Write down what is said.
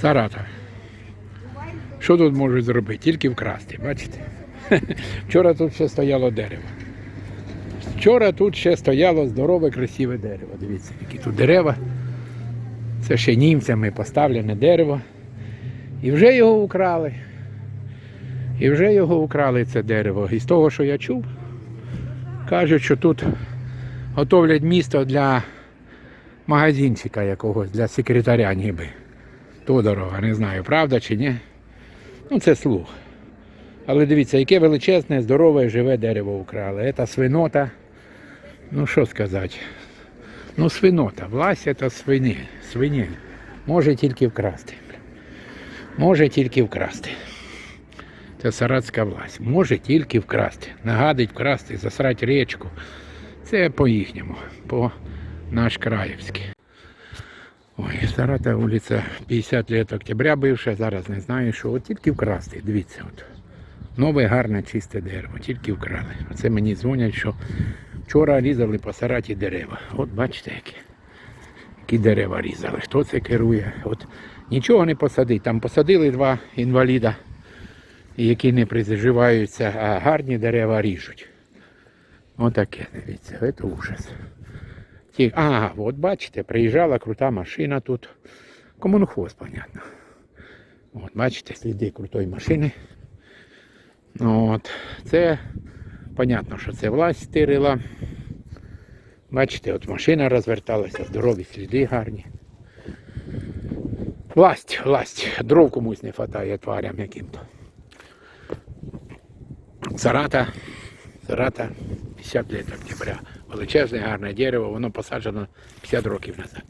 Саратов. Що тут можуть зробити? Тільки вкрасти, бачите? Вчора тут ще стояло дерево. Вчора тут ще стояло здорове, красиве дерево. Дивіться, які тут дерева. Це ще німцями поставлене дерево. І вже його украли. І вже його украли це дерево. І з того, що я чув, кажуть, що тут готовлять місто для магазинчика якогось, для секретаря ніби. Тодорова, не знаю, правда чи ні. Ну, це слух. Але дивіться, яке величезне, здорове, живе дерево украли. Це свинота. Ну що сказати? Ну, свинота. Власть це свині. Свині. Може тільки вкрасти. Може тільки вкрасти. Це саратська власть. Може тільки вкрасти. Нагадить вкрасти, засрати річку. Це по-їхньому, по наш краївськи. Ой, Сарата вулиця 50 лет октября бивша, зараз не знаю, що. От тільки вкрасти. Дивіться, от. Нове гарне чисте дерево, тільки вкрали. Оце мені дзвонять, що вчора різали по Сараті дерева. От бачите, які, які дерева різали. Хто це керує? От нічого не посадить. Там посадили два інваліда, які не приживаються, а гарні дерева ріжуть. Отаке, дивіться, це ужас. Ті, ага, от бачите, приїжджала крута машина тут. Комунхоз, понятно. От, бачите, сліди крутої машини. От, це, понятно, що це власть стирила. Бачите, от машина розверталася, здорові сліди гарні. Власть, власть, дров комусь не вистачає тварям яким-то. Сарата, Сарата, 50 лет октября. Величезне гарне дерево, воно посаджено 50 років назад.